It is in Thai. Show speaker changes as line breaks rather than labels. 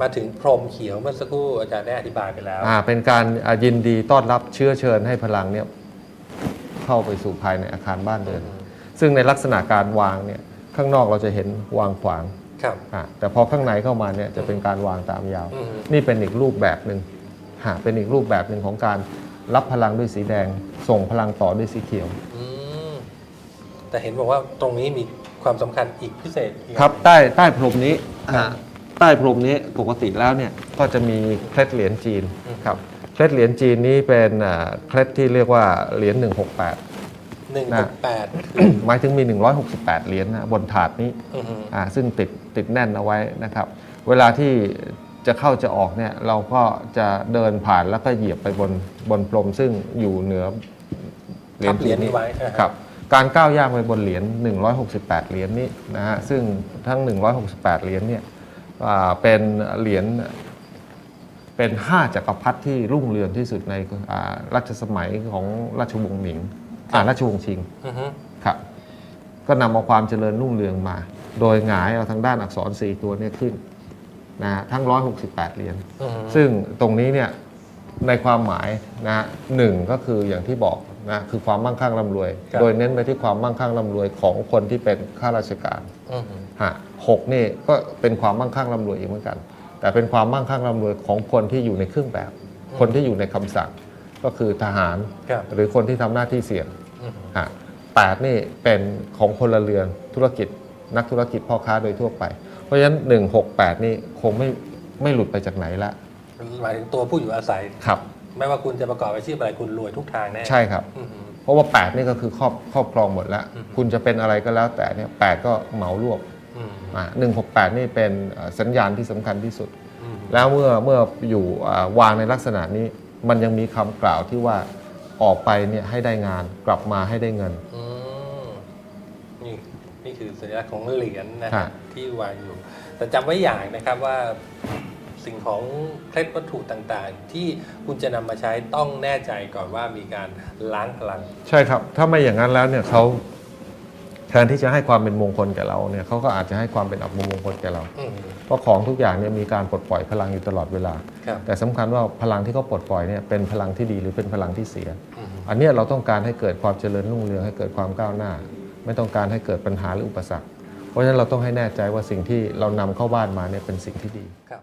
มาถึงพรมเขียวเมื่อสักครู่อาจารย์ได้อธิบายไปแล้ว
อ่าเป็นการอ่ายินดีต้อนรับเชื้อเชิญให้พลังเนี่ยเข้าไปสู่ภายในอาคารบ้านเรือน
อืม
ซึ่งในลักษณะการวางเนี่ยข้างนอกเราจะเห็นวางขวาง
ครับ
อ่าแต่พอข้างในเข้ามาเนี่ยจะเป็นการวางตามยาว
อืม
นี่เป็นอีกรูปแบบหนึ่งฮะเป็นอีกรูปแบบหนึ่งของการรับพลังด้วยสีแดง ส่งพลังต่อด้วยสีเขียว
อืมแต่เห็นบอกว่าตรงนี้มีความสำคัญอีกพิเศษอีก
ครับใต้ใต้พรมนี้ฮะ ใต้พรมนี้ปกติแล้วเนี่ยก็จะมีเคล็ดเหรียญจีนครับเคล็ดเหรียญจีนนี้เป็นอ่าเคล็ดที่เรียกว่าเหรียญ168
หนึ่ง
นะ
หกแปดคือ
หมายถึงมี 168 เหรียญนะบนถาดนี้
อือฮึ
อ่าซึ่งติดติดแน่นเอาไว้นะครับ เวลาที่จะเข้าจะออกเนี่ยเราก็จะเดินผ่านแล้วก็เหยียบไปบนบนพรมซึ่งอยู่เหนือ
ทับเหรียญ
จี
นี้ไว้อ่าฮะ
ครับ การก้าวย่างไปบนเหรียญ168 เหรียญนี้นะฮะซึ่งทั้ง 168 เหรียญเนี่ยอ่า เป็นเหรียญเป็นห้าจักรพรรดิที่รุ่งเรืองที่สุดในอ่ารัชสมัยของราชวงศ์หมิงอ่าราชวงศ์ชิง
อือฮึ
ครับก็นำเอาความเจริญรุ่งเรืองมา โดยหงายเอาทางด้านอักษร4ตัวเนี้ขึ้นนะฮะทั้ง 168 เหรียญ
อือฮึ
ซึ่งตรงนี้เนี่ยในความหมายนะฮะหนึ่งก็คืออย่างที่บอก นะคือความมั่งคั่งร่ำรวยโดยเน้นไปที่ความมั่งคั่งร่ำรวยของคนที่เป็นข้าราชการ
อือฮึ
ฮะหกนี่ก็เป็นความมั่งคั่งร่ำรวยอีกเหมือนกัน แต่เป็นความมั่งคั่งร่ำรวยของคนที่อยู่ในเครื่องแบบ คนที่อยู่ในคำสั่ง ก็คือทหาร
ครับ
หรือคนที่ทำหน้าที่เสี่ยง
อือฮึ
ฮะแปดนี่เป็นของพลเรือนธุรกิจนักธุรกิจพ่อค้าโดยทั่วไป เพราะฉะนั้น168นี่คงไม่ไม่หลุดไปจากไหนละ
หมายถึงตัวผู้อยู่อาศัย
ครับ
ไม่ว่าคุณจะประกอบอาชีพอะไรคุณรวยทุกทางแน่
ใช่ครับ
อือฮึ
เพราะว่า 8 นี่ก็คือครอบครอบครองหมดแล้ว
อืม
คุณจะเป็นอะไรก็แล้วแต่เนี่ยแก็เหมารวบ
อืม
อ่า168นี่เป็นเอ่อสัญญาณที่สำคัญที่สุด
อืม
แล้วเมื่อเมื่ออยู่อ่าวางในลักษณะนี้ มันยังมีคำกล่าวที่ว่าออกไปเนี่ยให้ได้งานกลับมาให้ได้เงิน
อืมนี่นี่คือสัญลักษณ์ของเหรียญนะ
ครั
ฮะ
บ
ที่วางอยู่ แต่จำไว้อย่างนะครับว่า สิ่งของเคล็ดวัตถุต่างๆ ที่คุณจะนำมาใช้ต้องแน่ใจก่อนว่ามีการล้างพลัง
ใช่ครับ ถ้าไม่อย่างนั้นแล้วเนี่ยเขาแทนที่จะให้ความเป็นมงคลแก่เราเนี่ยเขาก็อาจจะให้ความเป็นอับมงคลแก่เรา
อืม
เพราะของทุกอย่างเนี่ยมีการปลดปล่อยพลังอยู่ตลอดเวลา
ครับ
แต่สำคัญว่าพลังที่เขาปลดปล่อยเนี่ยเป็นพลังที่ดีหรือเป็นพลังที่เสีย
อืม
อันเนี้ยเราต้องการให้เกิดความเจริญรุ่งเรืองให้เกิดความก้าวหน้า ไม่ต้องการให้เกิดปัญหาหรืออุปสรรค เพราะฉะนั้นเราต้องให้แน่ใจว่าสิ่งที่เรานำเข้าบ้านมาเนี่ยเป็นสิ่งที่ดี
ครับ